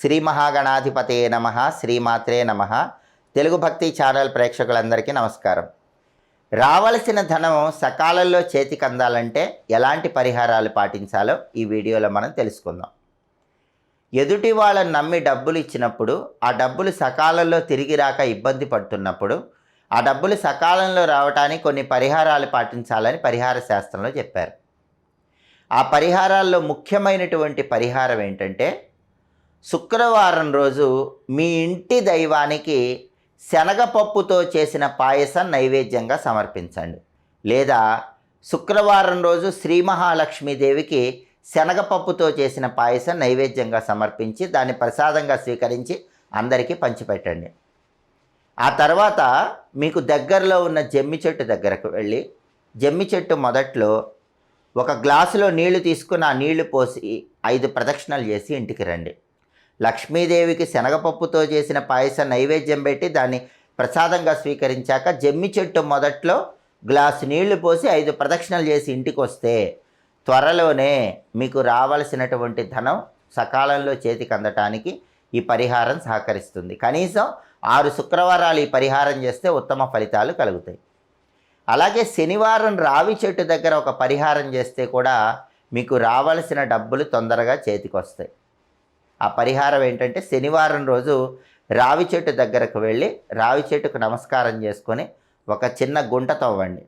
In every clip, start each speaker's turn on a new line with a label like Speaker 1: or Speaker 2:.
Speaker 1: శ్రీ మహాగణాధిపతే నమ శ్రీమాత్రే నమ. తెలుగు భక్తి ఛానల్ ప్రేక్షకులందరికీ నమస్కారం. రావలసిన ధనం సకాలంలో చేతికి అందాలంటే ఎలాంటి పరిహారాలు పాటించాలో ఈ వీడియోలో మనం తెలుసుకుందాం. ఎదుటి వాళ్ళని నమ్మి డబ్బులు ఇచ్చినప్పుడు ఆ డబ్బులు సకాలంలో తిరిగి రాక ఇబ్బంది పడుతున్నప్పుడు ఆ డబ్బులు సకాలంలో రావటానికి కొన్ని పరిహారాలు పాటించాలని పరిహార శాస్త్రంలో చెప్పారు. ఆ పరిహారాల్లో ముఖ్యమైనటువంటి పరిహారం ఏంటంటే శుక్రవారం రోజు మీ ఇంటి దైవానికి శనగపప్పుతో చేసిన పాయసం నైవేద్యంగా సమర్పించండి. లేదా శుక్రవారం రోజు శ్రీ మహాలక్ష్మీదేవికి శనగపప్పుతో చేసిన పాయసం నైవేద్యంగా సమర్పించి దాన్ని ప్రసాదంగా స్వీకరించి అందరికీ పంచిపెట్టండి. ఆ తర్వాత మీకు దగ్గరలో ఉన్న జమ్మి చెట్టు దగ్గరకు వెళ్ళి జమ్మి చెట్టు మొదట్లో ఒక గ్లాసులో నీళ్ళు తీసుకుని ఆ నీళ్ళు పోసి ఐదు ప్రదక్షిణలు చేసి ఇంటికి రండి. లక్ష్మీదేవికి శనగపప్పుతో చేసిన పాయసం నైవేద్యం పెట్టి దాన్ని ప్రసాదంగా స్వీకరించాక జమ్మి చెట్టు మొదట్లో గ్లాసు నీళ్ళు పోసి ఐదు ప్రదక్షిణలు చేసి ఇంటికి వస్తే త్వరలోనే మీకు రావలసినటువంటి ధనం సకాలంలో చేతికి అందటానికి ఈ పరిహారం సహకరిస్తుంది. కనీసం ఆరు శుక్రవారాలు ఈ పరిహారం చేస్తే ఉత్తమ ఫలితాలు కలుగుతాయి. అలాగే శనివారం రావి చెట్టు దగ్గర ఒక పరిహారం చేస్తే కూడా మీకు రావలసిన డబ్బులు తొందరగా చేతికి వస్తాయి ఆ పరిహారం ఏంటంటే శనివారం రోజు రావి చెట్టు దగ్గరకు వెళ్ళి రావి చెట్టుకు నమస్కారం చేసుకొని ఒక చిన్న గుంట తవ్వండి.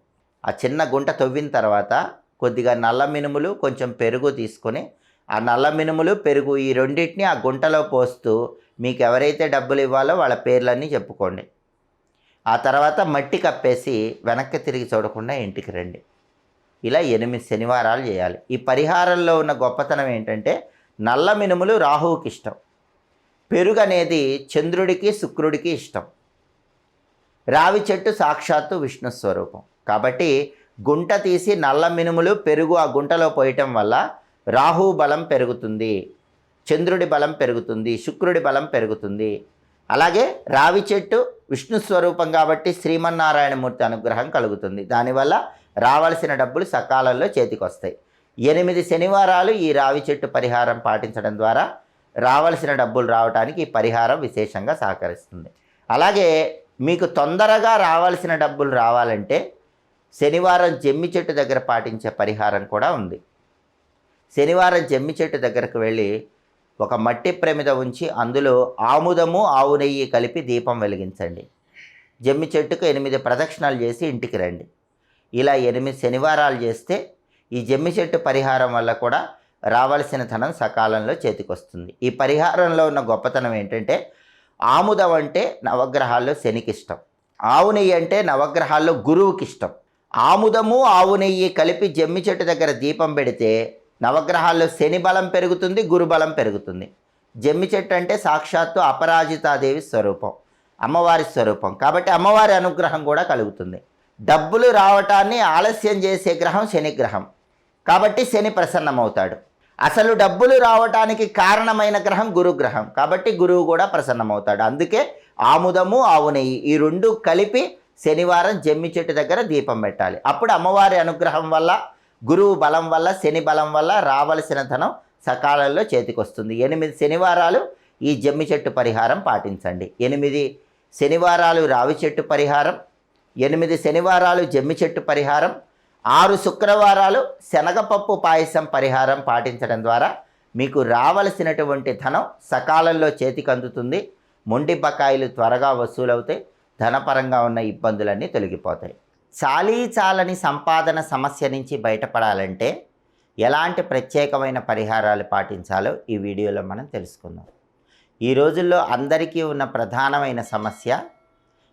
Speaker 1: ఆ చిన్న గుంట తవ్విన తర్వాత కొద్దిగా నల్ల మినుములు కొంచెం పెరుగు తీసుకొని ఆ నల్ల మినుములు పెరుగు ఈ రెండింటిని ఆ గుంటలో పోస్తూ మీకు ఎవరైతే డబ్బులు ఇవ్వాలో వాళ్ళ పేర్లన్నీ చెప్పుకోండి. ఆ తర్వాత మట్టి కప్పేసి వెనక్కి తిరిగి చూడకుండా ఇంటికి రండి. ఇలా ఎనిమిది శనివారాలు చేయాలి. ఈ పరిహారంలో ఉన్న గొప్పతనం ఏంటంటే నల్ల మినుములు రాహువుకి ఇష్టం. పెరుగు అనేది చంద్రుడికి శుక్రుడికి ఇష్టం. రావి చెట్టు సాక్షాత్తు విష్ణు స్వరూపం. కాబట్టి గుంట తీసి నల్ల మినుములు పెరుగు ఆ గుంటలో పోయటం వల్ల రాహు బలం పెరుగుతుంది చంద్రుడి బలం పెరుగుతుంది శుక్రుడి బలం పెరుగుతుంది. అలాగే రావి చెట్టు విష్ణు స్వరూపం కాబట్టి శ్రీమన్నారాయణమూర్తి అనుగ్రహం కలుగుతుంది. దానివల్ల రావాల్సిన డబ్బులు సకాలంలో చేతికి వస్తాయి ఎనిమిది శనివారాలు ఈ రావి చెట్టు పరిహారం పాటించడం ద్వారా రావలసిన డబ్బులు రావడానికి ఈ పరిహారం విశేషంగా సహకరిస్తుంది. అలాగే మీకు తొందరగా రావాల్సిన డబ్బులు రావాలంటే శనివారం జమ్మి చెట్టు దగ్గర పాటించే పరిహారం కూడా ఉంది. శనివారం జమ్మి చెట్టు దగ్గరకు వెళ్ళి ఒక మట్టి ప్రమిద ఉంచి అందులో ఆముదము ఆవు నెయ్యి కలిపి దీపం వెలిగించండి. జమ్మి చెట్టుకు ఎనిమిది ప్రదక్షిణాలు చేసి ఇంటికి రండి. ఇలా ఎనిమిది శనివారాలు చేస్తే ఈ జమ్మి చెట్టు పరిహారం వల్ల కూడా రావాల్సిన ధనం సకాలంలో చేతికొస్తుంది. ఈ పరిహారంలో ఉన్న గొప్పతనం ఏంటంటే ఆముదం అంటే నవగ్రహాల్లో శనికి ఇష్టం ఆవు నెయ్యి అంటే నవగ్రహాల్లో గురువుకి ఇష్టం ఆముదము ఆవు నెయ్యి కలిపి జమ్మి చెట్టు దగ్గర దీపం పెడితే నవగ్రహాల్లో శని బలం పెరుగుతుంది గురు బలం పెరుగుతుంది. జమ్మి చెట్టు అంటే సాక్షాత్తు అపరాజితాదేవి స్వరూపం అమ్మవారి స్వరూపం. కాబట్టి అమ్మవారి అనుగ్రహం కూడా కలుగుతుంది. డబ్బులు రావటాన్ని ఆలస్యం చేసే గ్రహం శనిగ్రహం. కాబట్టి శని ప్రసన్నమవుతాడు. అసలు డబ్బులు రావటానికి కారణమైన గ్రహం గురుగ్రహం. కాబట్టి గురువు కూడా ప్రసన్నమవుతాడు. అందుకే ఆముదము ఆవు నెయ్యి ఈ రెండు కలిపి శనివారం జమ్మి చెట్టు దగ్గర దీపం పెట్టాలి. అప్పుడు అమ్మవారి అనుగ్రహం వల్ల గురువు బలం వల్ల శని బలం వల్ల రావలసిన ధనం సకాలంలో చేతికొస్తుంది. ఎనిమిది శనివారాలు ఈ జమ్మి చెట్టు పరిహారం పాటించండి. ఎనిమిది శనివారాలు రావి చెట్టు పరిహారం ఎనిమిది శనివారాలు జమ్మి చెట్టు పరిహారం ఆరు శుక్రవారాలు శనగపప్పు పాయసం పరిహారం పాటించడం ద్వారా మీకు రావలసినటువంటి ధనం సకాలంలో చేతికి అందుతుంది. మొండి బకాయిలు త్వరగా వసూలవుతాయి. ధనపరంగా ఉన్న ఇబ్బందులన్నీ తొలగిపోతాయి. చాలీ చాలని సంపాదన సమస్య నుంచి బయటపడాలంటే ఎలాంటి ప్రత్యేకమైన పరిహారాలు పాటించాలో ఈ వీడియోలో మనం తెలుసుకుందాం. ఈ రోజుల్లో అందరికీ ఉన్న ప్రధానమైన సమస్య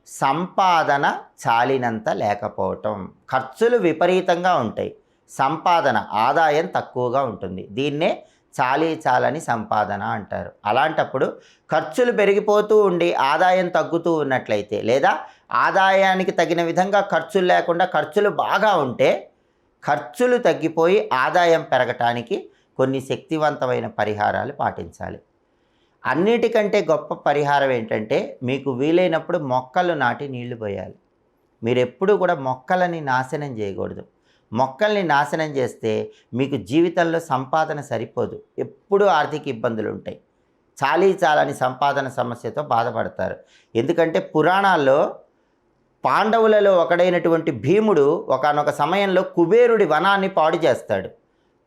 Speaker 1: సంపాదన చాలినంత లేకపోవటం. ఖర్చులు విపరీతంగా ఉంటాయి. సంపాదన ఆదాయం తక్కువగా ఉంటుంది. దీన్నే చాలీ చాలని సంపాదన అంటారు. అలాంటప్పుడు ఖర్చులు పెరిగిపోతూ ఉండి ఆదాయం తగ్గుతూ ఉన్నట్లయితే లేదా ఆదాయానికి తగిన విధంగా ఖర్చులు లేకుండా ఖర్చులు బాగా ఉంటే ఖర్చులు తగ్గిపోయి ఆదాయం పెరగటానికి కొన్ని శక్తివంతమైన పరిహారాలు పాటించాలి. అన్నిటికంటే గొప్ప పరిహారం ఏంటంటే మీకు వీలైనప్పుడు మొక్కలు నాటి నీళ్ళు పోయాలి. మీరు ఎప్పుడూ కూడా మొక్కలని నాశనం చేయకూడదు. మొక్కల్ని నాశనం చేస్తే మీకు జీవితంలో సంపాదన సరిపోదు. ఎప్పుడూ ఆర్థిక ఇబ్బందులు ఉంటాయి. చాలీ చాలని సంపాదన సమస్యతో బాధపడతారు. ఎందుకంటే పురాణాల్లో పాండవులలో ఒకడైనటువంటి భీముడు ఒకానొక సమయంలో కుబేరుడి వనాన్ని పాడు చేస్తాడు.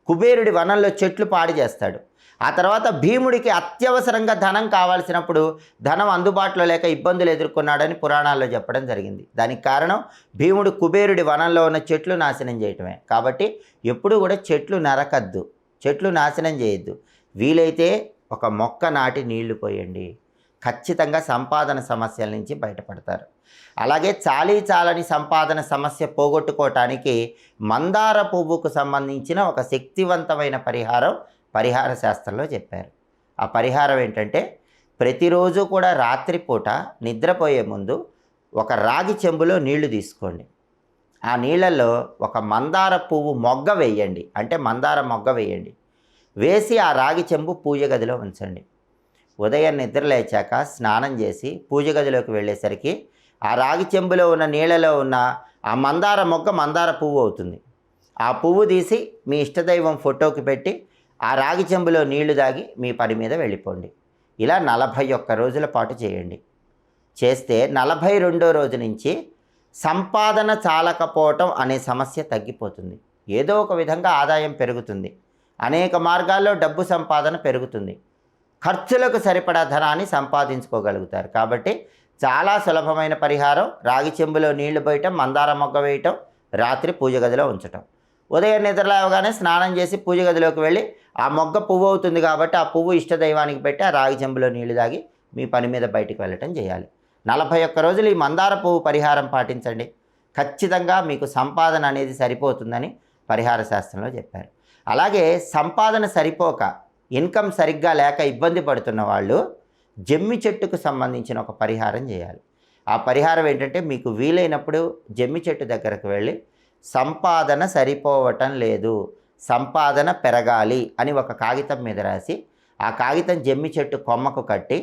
Speaker 1: కుబేరుడి వనంలో చెట్లు పాడు చేస్తాడు. ఆ తర్వాత భీముడికి అత్యవసరంగా ధనం కావాల్సినప్పుడు ధనం అందుబాటులో లేక ఇబ్బందులు ఎదుర్కొన్నాడని పురాణాల్లో చెప్పడం జరిగింది. దానికి కారణం భీముడు కుబేరుడి వనంలో ఉన్న చెట్లు నాశనం చేయటమే. కాబట్టి ఎప్పుడూ కూడా చెట్లు నరకద్దు. చెట్లు నాశనం చేయొద్దు. వీలైతే ఒక మొక్క నాటి నీళ్ళు పోయండి. ఖచ్చితంగా సంపాదన సమస్యల నుంచి బయటపడతారు. అలాగే చాలీ చాలని సంపాదన సమస్య పోగొట్టుకోవటానికి మందార పువ్వుకు సంబంధించిన ఒక శక్తివంతమైన పరిహారం పరిహార శాస్త్రంలో చెప్పారు. ఆ పరిహారం ఏంటంటే ప్రతిరోజు కూడా రాత్రిపూట నిద్రపోయే ముందు ఒక రాగి చెంబులో నీళ్ళు తీసుకోండి. ఆ నీళ్ళల్లో ఒక మందార పువ్వు మొగ్గ వేయండి. అంటే మందార మొగ్గ వేయండి. వేసి ఆ రాగి చెంబు పూజ గదిలో ఉంచండి. ఉదయం నిద్ర లేచాక స్నానం చేసి పూజ గదిలోకి వెళ్ళేసరికి ఆ రాగి చెంబులో ఉన్న నీళ్ళలో ఉన్న ఆ మందార మొగ్గ మందార పువ్వు అవుతుంది. ఆ పువ్వు తీసి మీ ఇష్టదైవం ఫోటోకి పెట్టి ఆ రాగి చెంబులో నీళ్ళు దాగి మీ పని మీద వెళ్ళిపోండి. ఇలా నలభై ఒక్క రోజుల పాటు చేయండి. చేస్తే నలభై రెండో రోజు నుంచి సంపాదన చాలకపోవటం అనే సమస్య తగ్గిపోతుంది. ఏదో ఒక విధంగా ఆదాయం పెరుగుతుంది. అనేక మార్గాల్లో డబ్బు సంపాదన పెరుగుతుంది. ఖర్చులకు సరిపడా ధనాన్ని సంపాదించుకోగలుగుతారు. కాబట్టి చాలా సులభమైన పరిహారం. రాగి చెంబులో నీళ్ళు పోయటం మందార మొగ్గ వేయటం రాత్రి పూజ గదిలో ఉంచటం. ఉదయం నిద్రలేవగానే స్నానం చేసి పూజ గదిలోకి వెళ్ళి ఆ మొగ్గ పువ్వు అవుతుంది కాబట్టి ఆ పువ్వు ఇష్టదైవానికి పెట్టి ఆ రాగి చెంబులో నీళ్ళు తాగి మీ పని మీద బయటికి వెళ్ళటం చేయాలి. నలభై ఒక్క రోజులు ఈ మందార పువ్వు పరిహారం పాటించండి. ఖచ్చితంగా మీకు సంపాదన అనేది సరిపోతుందని పరిహార శాస్త్రంలో చెప్పారు. అలాగే సంపాదన సరిపోక ఇన్కమ్ సరిగ్గా లేక ఇబ్బంది పడుతున్న వాళ్ళు జమ్మి చెట్టుకు సంబంధించిన ఒక పరిహారం చేయాలి. ఆ పరిహారం ఏంటంటే మీకు వీలైనప్పుడు జమ్మి చెట్టు దగ్గరకు వెళ్ళి సంపాదన సరిపోవటం లేదు సంపాదన పెరగాలి అని ఒక కాగితం మీద రాసి ఆ కాగితం జమ్మి చెట్టు కొమ్మకు కట్టి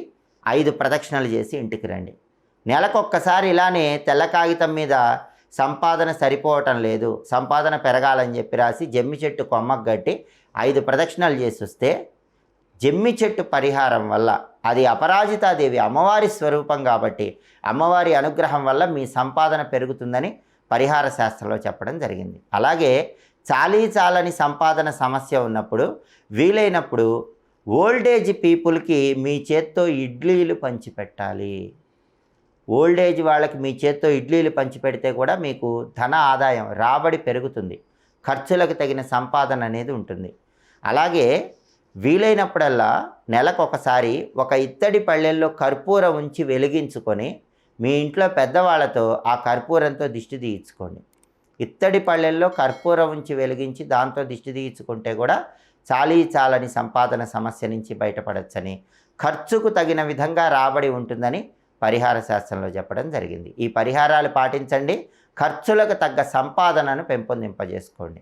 Speaker 1: ఐదు ప్రదక్షిణలు చేసి ఇంటికి రండి. నెలకొక్కసారి ఇలానే తెల్ల కాగితం మీద సంపాదన సరిపోవటం లేదు సంపాదన పెరగాలని చెప్పి రాసి జమ్మి చెట్టు కొమ్మకు కట్టి ఐదు ప్రదక్షిణలు చేసి వస్తే జమ్మి చెట్టు పరిహారం వల్ల అది అపరాజితాదేవి అమ్మవారి స్వరూపం కాబట్టి అమ్మవారి అనుగ్రహం వల్ల మీ సంపాదన పెరుగుతుందని పరిహార శాస్త్రంలో చెప్పడం జరిగింది. అలాగే చాలీ చాలని సంపాదన సమస్య ఉన్నప్పుడు వీలైనప్పుడు ఓల్డేజ్ పీపుల్కి మీ చేత్తో ఇడ్లీలు పంచిపెట్టాలి ఓల్డేజ్ వాళ్ళకి మీ చేత్తో ఇడ్లీలు పంచిపెడితే కూడా మీకు ధన ఆదాయం రాబడి పెరుగుతుంది. ఖర్చులకు తగిన సంపాదన అనేది ఉంటుంది. అలాగే వీలైనప్పుడల్లా నెలకు ఒకసారి ఒక ఇత్తడి పళ్ళెల్లో కర్పూరం ఉంచి వెలిగించుకొని మీ ఇంట్లో పెద్దవాళ్ళతో ఆ కర్పూరంతో దిష్టి తీయించుకోండి. ఇత్తడి పళ్ళెల్లో కర్పూరం ఉంచి వెలిగించి దాంతో దిష్టి తీయించుకుంటే కూడా చాలీ చాలని సంపాదన సమస్య నుంచి బయటపడచ్చని ఖర్చుకు తగిన విధంగా రాబడి ఉంటుందని పరిహార శాస్త్రంలో చెప్పడం జరిగింది. ఈ పరిహారాలు పాటించండి. ఖర్చులకు తగ్గ సంపాదనను పెంపొందింపజేసుకోండి.